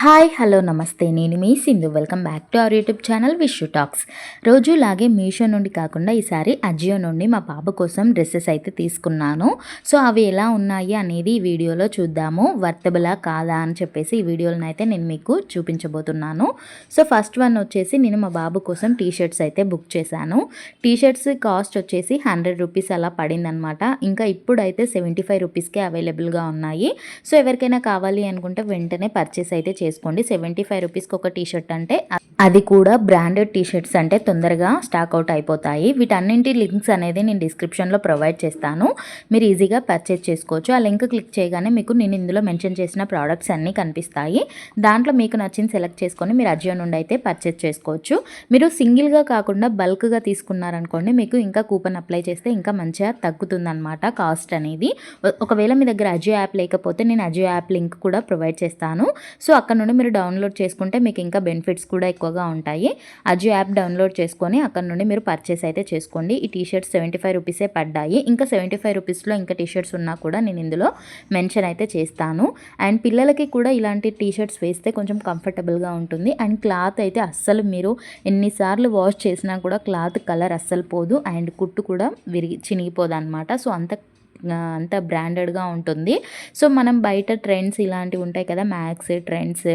Hi hello namaste. నేను మీ Sindhu. Welcome back to our YouTube channel Vishu talks. రోజులాగే Meesho నుండి కాకుండా ఈసారి అజియో నుండి మా బాబు కోసం డ్రెస్సెస్ అయితే తీసుకున్నాను. సో అవి ఎలా ఉన్నాయి అనేది ఈ వీడియోలో చూద్దాము. వర్తబులా కాదా అని చెప్పేసి ఈ వీడియోలను అయితే నేను మీకు చూపించబోతున్నాను. సో ఫస్ట్ వన్ వచ్చేసి నేను మా బాబు కోసం టీ షర్ట్స్ అయితే బుక్ చేశాను. టీ షర్ట్స్ కాస్ట్ వచ్చేసి హండ్రెడ్ రూపీస్ అలా పడిందనమాట. ఇంకా ఇప్పుడైతే సెవెంటీ ఫైవ్ రూపీస్కే అవైలబుల్గా ఉన్నాయి. సో ఎవరికైనా కావాలి అనుకుంటే వెంటనే పర్చేస్ అయితే చేసుకోండి. సెవెంటీ ఫైవ్ రూపీస్కి ఒక టీ షర్ట్ అంటే అది కూడా బ్రాండెడ్ టీషర్ట్స్ అంటే తొందరగా స్టాక్ అవుట్ అయిపోతాయి. వీటన్నింటి లింక్స్ అనేది నేను డిస్క్రిప్షన్లో ప్రొవైడ్ చేస్తాను. మీరు ఈజీగా పర్చేస్ చేసుకోవచ్చు. ఆ లింక్ క్లిక్ చేయగానే మీకు నేను ఇందులో మెన్షన్ చేసిన ప్రోడక్ట్స్ అన్నీ కనిపిస్తాయి. దాంట్లో మీకు నచ్చింది సెలెక్ట్ చేసుకొని మీరు అజియో నుండి అయితే పర్చేస్ చేసుకోవచ్చు. మీరు సింగిల్గా కాకుండా బల్క్గా తీసుకున్నారనుకోండి మీకు ఇంకా కూపన్ అప్లై చేస్తే ఇంకా మంచిగా తగ్గుతుందన్నమాట కాస్ట్ అనేది. ఒకవేళ మీ దగ్గర అజియో యాప్ లేకపోతే నేను అజియో యాప్ లింక్ కూడా ప్రొవైడ్ చేస్తాను. సో అక్కడ నుండి మీరు డౌన్లోడ్ చేసుకుంటే మీకు ఇంకా బెనిఫిట్స్ కూడా ఎక్కువగా ఉంటాయి. అజియో యాప్ డౌన్లోడ్ చేసుకొని అక్కడ నుండి మీరు పర్చేస్ అయితే చేసుకోండి. ఈ టీ షర్ట్స్ సెవెంటీ ఫైవ్ రూపీసే పడ్డాయి. ఇంకా సెవెంటీ ఫైవ్ రూపీస్లో ఇంకా టీ షర్ట్స్ ఉన్నా కూడా నేను ఇందులో మెన్షన్ అయితే చేస్తాను. అండ్ పిల్లలకి కూడా ఇలాంటి టీ షర్ట్స్ వేస్తే కొంచెం కంఫర్టబుల్గా ఉంటుంది. అండ్ క్లాత్ అయితే అస్సలు మీరు ఎన్నిసార్లు వాష్ చేసినా కూడా క్లాత్ కలర్ అస్సలు పోదు. అండ్ కుట్టు కూడా విరిగి చినిగిపోదు అనమాట సో అంత అంత బ్రాండెడ్గా ఉంటుంది. సో మనం బయట ట్రెండ్స్ ఇలాంటివి ఉంటాయి కదా మ్యాక్స్ ట్రెండ్స్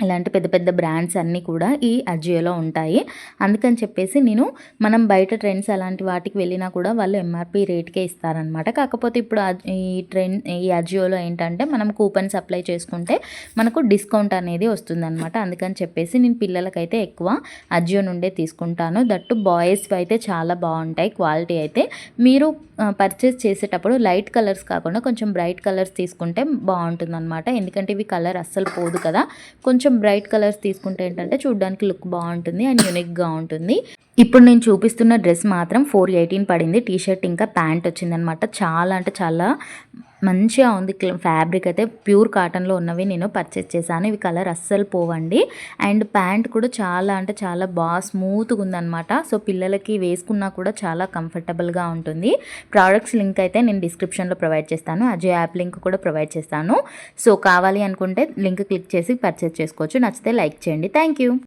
ఇలాంటి పెద్ద పెద్ద బ్రాండ్స్ అన్నీ కూడా ఈ అజియోలో ఉంటాయి. అందుకని చెప్పేసి నేను మనం బయట ట్రెండ్స్ అలాంటి వాటికి వెళ్ళినా కూడా వాళ్ళు ఎంఆర్పి రేట్కే ఇస్తారనమాట కాకపోతే ఇప్పుడు ఈ ట్రెండ్ ఈ అజియోలో ఏంటంటే మనం కూపన్స్ అప్లై చేసుకుంటే మనకు డిస్కౌంట్ అనేది వస్తుందన్నమాట. అందుకని చెప్పేసి నేను పిల్లలకైతే ఎక్కువ అజియో నుండే తీసుకుంటాను. దట్టు బాయ్స్ అయితే చాలా బాగుంటాయి క్వాలిటీ అయితే. మీరు పర్చేస్ చేసేటప్పుడు లైట్ కలర్స్ కాకుండా కొంచెం బ్రైట్ కలర్స్ తీసుకుంటే బాగుంటుందనమాట ఎందుకంటే ఇవి కలర్ అస్సలు పోదు కదా. కొంచెం కొంచెం బ్రైట్ కలర్స్ తీసుకుంటే ఏంటంటే చూడడానికి లుక్ బాగుంటుంది అండ్ యూనిక్గా ఉంటుంది. ఇప్పుడు నేను చూపిస్తున్న డ్రెస్ మాత్రం ఫోర్ ఎయిటీన్ పడింది. టీ షర్ట్ ఇంకా ప్యాంట్ వచ్చిందనమాట. చాలా అంటే చాలా మంచిగా ఉంది. ఫ్యాబ్రిక్ అయితే ప్యూర్ కాటన్లో ఉన్నవి నేను పర్చేస్ చేశాను. ఇవి కలర్ అస్సలు పోవండి. అండ్ ప్యాంట్ కూడా చాలా అంటే చాలా బాగా స్మూత్గా ఉందనమాట సో పిల్లలకి వేసుకున్నా కూడా చాలా కంఫర్టబుల్గా ఉంటుంది. ప్రోడక్ట్స్ లింక్ అయితే నేను డిస్క్రిప్షన్లో ప్రొవైడ్ చేస్తాను. అజయ్ యాప్ లింక్ కూడా ప్రొవైడ్ చేస్తాను. సో కావాలి అనుకుంటే లింక్ క్లిక్ చేసి పర్చేస్ చేసుకోవచ్చు. నచ్చితే లైక్ చేయండి. థ్యాంక్